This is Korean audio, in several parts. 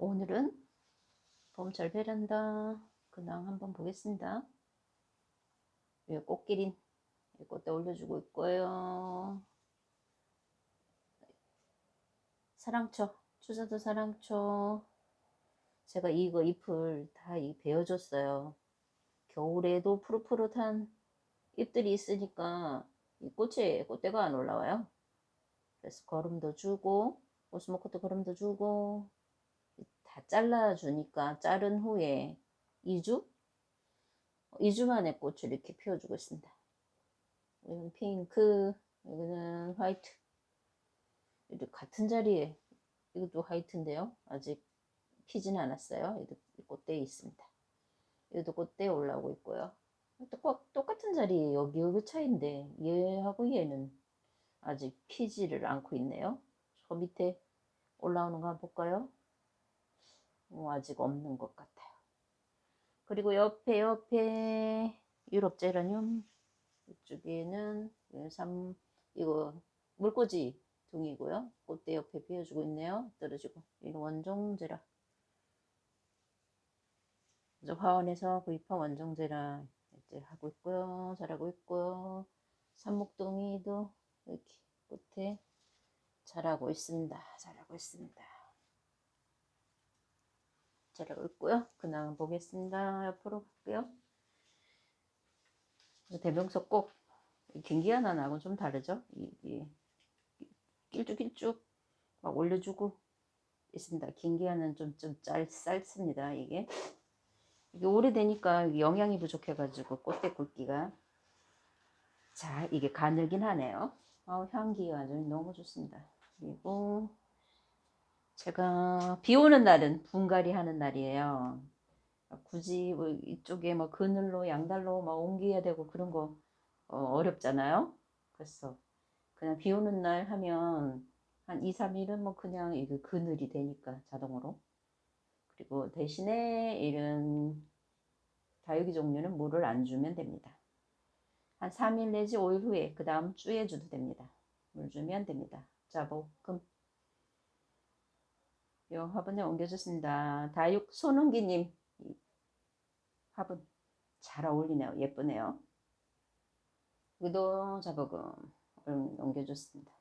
오늘은 봄철 베란다 근황 한번 보겠습니다. 이 꽃기린 이 꽃대 올려주고 있고요. 사랑초 추자도 사랑초 제가 이거 잎을 다이 베어줬어요. 겨울에도 푸릇푸릇한 잎들이 있으니까 이 꽃에 꽃대가 안 올라와요. 그래서 거름도 주고 오스모코도 거름도 주고 다 잘라주니까 자른 후에 2주? 2주 만에 꽃을 이렇게 피워주고 있습니다. 여기는 핑크, 여기는 화이트. 이렇게 같은 자리에 이것도 화이트인데요. 아직 피지는 않았어요. 이 꽃대에 있습니다. 얘도 꽃대에 올라오고 있고요. 똑, 똑같은 자리에 여기 여기 차인데 얘하고 얘는 아직 피지를 않고 있네요. 저 밑에 올라오는 거 한번 볼까요? 어, 아직 없는 것 같아요. 그리고 옆에 옆에 유럽 제라늄 이쪽에는 삼 이거 물꽂이 둥이고요. 꽃대 옆에 피워주고 있네요. 떨어지고 이거 원종제라. 저 화원에서 구입한 원종제라 이제 하고 있고요. 잘하고 있고요. 삼목동이도 이렇게 끝에 잘하고 있습니다. 잘하고 있습니다. 잘하고 있고요. 근황 보겠습니다. 옆으로 갈게요. 대명석 꼭 긴기한 하나하고 좀 다르죠. 이게 길쭉길쭉 막 올려주고 있습니다. 긴기한은 좀좀 짧습니다. 이게 이게 오래되니까 영양이 부족해가지고 꽃대 굵기가 자 이게 가늘긴 하네요. 어, 향기가 아주 너무 좋습니다. 그리고 제가 비 오는 날은 분갈이 하는 날이에요. 굳이 뭐 이쪽에 뭐 그늘로 양달로 막 옮겨야 되고 그런 거 어, 렵잖아요 그래서 그냥 비 오는 날 하면 한 2, 3일은 뭐 그냥 이게 그늘이 되니까 자동으로. 그리고 대신에 이런 다육이 종류는 물을 안 주면 됩니다. 한 3일 내지 5일 후에 그 다음 주에 줘도 됩니다. 물 주면 됩니다. 자, 볶음. 요 화분에 옮겨줬습니다. 다육 손흥기님 화분 잘 어울리네요. 예쁘네요. 여기도 자복음 옮겨줬습니다.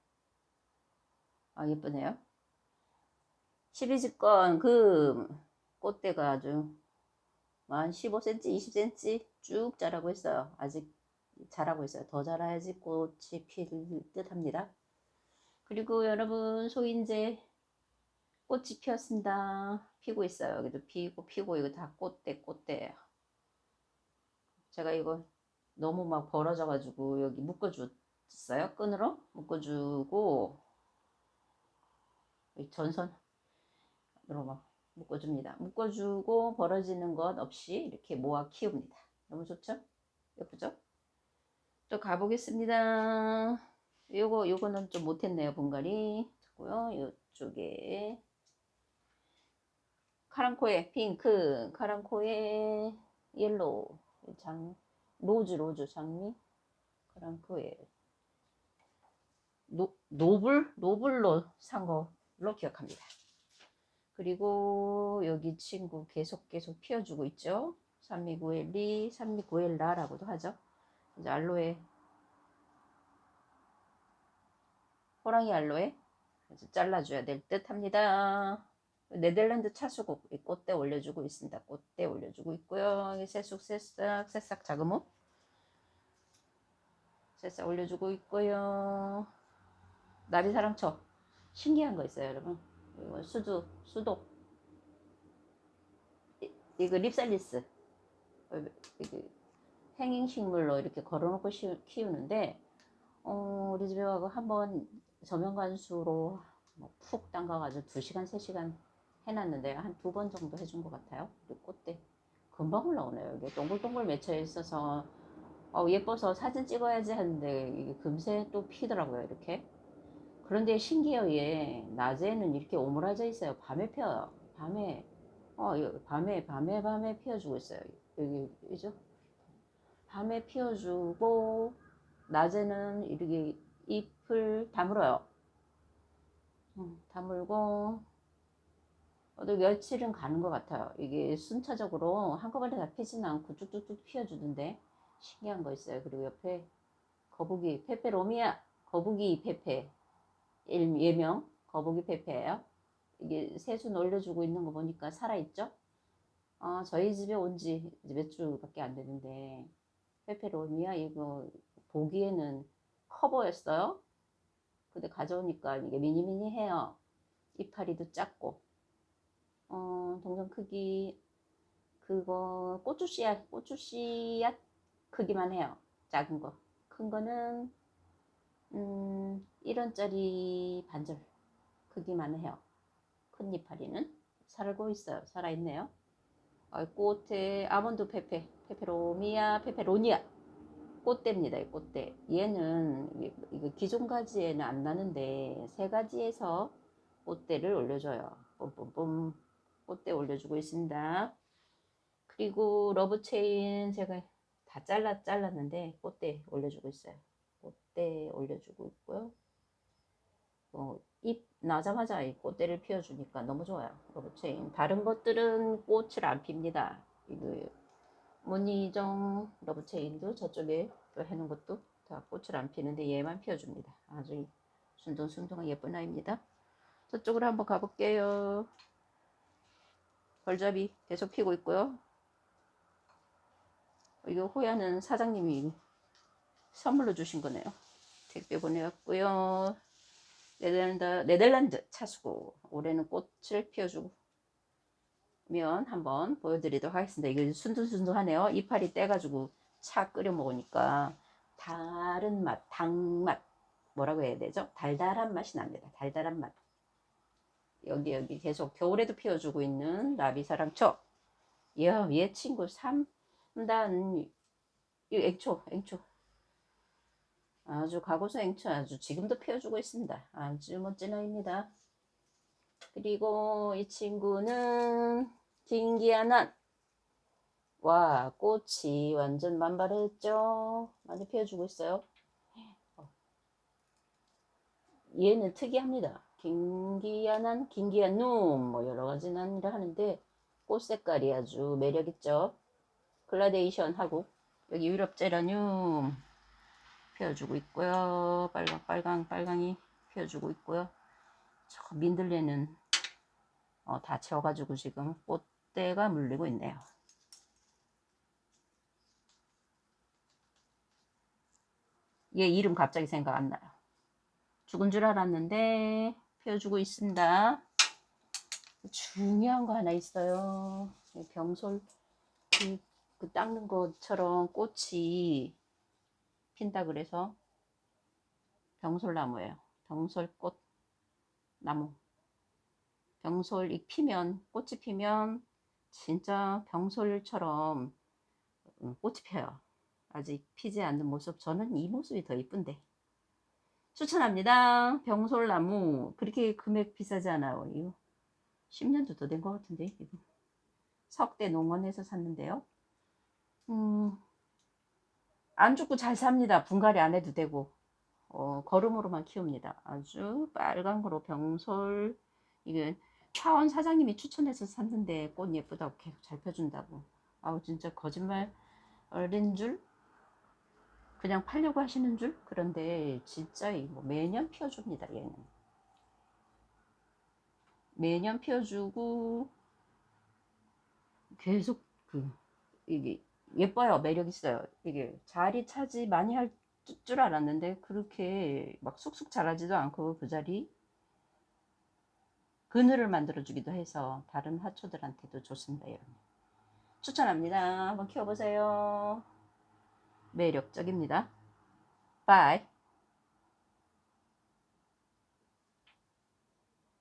아 예쁘네요. 12집건 그 꽃대가 아주 한 15cm, 20cm 쭉 자라고 있어요. 아직 자라고 있어요. 더 자라야지 꽃이 필 듯 합니다. 그리고 여러분 소인제 꽃이 피었습니다. 피고 있어요. 여기도 피고 피고 이거 다 꽃대 꽃대예요. 제가 이거 너무 막 벌어져 가지고 여기 묶어줬어요. 끈으로 묶어주고 전선으로 막 묶어줍니다. 묶어주고 벌어지는 것 없이 이렇게 모아 키웁니다. 너무 좋죠? 예쁘죠? 또 가보겠습니다. 요거 요거는 좀 못했네요 분갈이. 고요 이쪽에 카랑코에 핑크, 카랑코에 옐로우, 장, 로즈, 로즈 장미, 카랑코에 노, 노블, 노블로 산 걸로 기억합니다. 그리고 여기 친구 계속 계속 피워주고 있죠. 산미구엘리, 산미구엘라라고도 하죠. 이제 알로에, 호랑이 알로에 잘라줘야 될 듯 합니다. 네덜란드 차수국 꽃대 올려주고 있습니다. 꽃대 올려주고 있고요. 새쑥 새싹 새싹 자그무 새싹 올려주고 있고요. 나비사랑초 신기한 거 있어요, 여러분. 이거 수두 수도 이거 립살리스 행잉 식물로 이렇게 걸어놓고 키우는데 어, 우리 집에 와서 한번 저면관수로 뭐 푹 담가가지고 2시간, 3시간 해놨는데 한 두 번 정도 해준 것 같아요. 우리 꽃대 금방 올라오네요. 이게 동글동글 맺혀 있어서 어, 예뻐서 사진 찍어야지 하는데 이게 금세 또 피더라고요. 이렇게. 그런데 신기해요. 얘 낮에는 이렇게 오므라져 있어요. 밤에 펴요. 밤에 어 밤에 밤에 밤에 피워주고 있어요. 여기 이죠? 밤에 피워주고 낮에는 이렇게 잎을 다물어요. 음, 다물고 어, 또 며칠은 가는 것 같아요. 이게 순차적으로 한꺼번에 다 피지는 않고 쭉쭉쭉 피워주던데 신기한 거 있어요. 그리고 옆에 거북이 페페로미아 거북이 페페 일- 예명 거북이 페페예요. 이게 새순 올려주고 있는 거 보니까 살아있죠? 아, 저희 집에 온 지 몇 주밖에 안 되는데 페페로미아 이거 보기에는 커 보였어요. 근데 가져오니까 이게 미니미니해요. 이파리도 작고 어, 동전 크기 그거 고추 씨앗 고추 씨앗 크기만 해요. 작은 거. 큰 거는 음, 1원짜리 반절 크기만 해요. 큰 이파리는 살고 있어요. 살아 있네요. 아, 꽃에 아몬드 페페, 페페로미아, 페페로니아. 꽃대입니다. 이 꽃대. 얘는 이거 기존 가지에는 안 나는데 세 가지에서 꽃대를 올려줘요. 뿜뿜뿜 꽃대 올려주고 있습니다. 그리고 러브 체인 제가 다 잘라 잘랐는데 꽃대 올려주고 있어요. 꽃대 올려주고 있고요. 어, 잎 나자마자 이 꽃대를 피워주니까 너무 좋아요. 러브 체인. 다른 것들은 꽃을 안 핍니다. 이거 무늬정 러브 체인도 저쪽에 또 해놓은 것도 다 꽃을 안 피는데 얘만 피워줍니다. 아주 순둥순둥한 예쁜 아이입니다. 저쪽으로 한번 가볼게요. 벌잡이 계속 피고 있고요. 이거 호야는 사장님이 선물로 주신 거네요. 택배 보내왔고요. 네덜란드, 네덜란드 차수고 올해는 꽃을 피워주고 면 한번 보여드리도록 하겠습니다. 이거 순둥순둥하네요. 이파리 떼가지고 차 끓여 먹으니까 다른 맛, 당맛 뭐라고 해야 되죠? 달달한 맛이 납니다. 달달한 맛. 여기 여기 계속 겨울에도 피워주고 있는 나비사랑초. 야, 얘 친구 3단 이 앵초, 앵초. 아주 가고수 앵초 아주 지금도 피워주고 있습니다. 아주 멋진 아이입니다. 그리고 이 친구는 긴기아난. 와, 꽃이 완전 만발했죠? 많이 피워주고 있어요. 얘는 특이합니다. 긴기아난, 긴기아눔, 뭐 여러 가지 난이라 하는데 꽃 색깔이 아주 매력 있죠. 글라데이션 하고 여기 유럽 제라늄 피워주고 있고요. 빨강, 빨강, 빨강이 피워주고 있고요. 저 민들레는 어, 다 채워가지고 지금 꽃대가 물리고 있네요. 얘 이름 갑자기 생각 안 나요. 죽은 줄 알았는데 피워주고 있습니다. 중요한 거 하나 있어요. 이 병솔 그, 그 닦는 것처럼 꽃이 핀다 그래서 병솔나무예요. 병솔꽃 나무. 병솔이 피면 꽃이 피면 진짜 병솔처럼 음, 꽃이 펴요. 아직 피지 않는 모습 저는 이 모습이 더 이쁜데 추천합니다. 병솔나무 그렇게 금액 비싸지 않아요. 이거 10년도 더 된 것 같은데 이거 석대 농원에서 샀는데요. 음, 안 죽고 잘 삽니다. 분갈이 안 해도 되고 어, 걸음으로만 키웁니다. 아주 빨간 거로 병솔 이게 차원 사장님이 추천해서 샀는데 꽃 예쁘다고 계속 잘 펴준다고. 아우 진짜 거짓말 어린 줄 그냥 팔려고 하시는 줄? 그런데 진짜 이거 매년 피워줍니다 얘는. 매년 피워주고 계속 그 이게 예뻐요 매력 있어요. 이게 자리 차지 많이 할 줄 알았는데 그렇게 막 쑥쑥 자라지도 않고 그 자리 그늘을 만들어 주기도 해서 다른 하초들한테도 좋습니다 여러분. 추천합니다. 한번 키워보세요 매력적입니다. 바이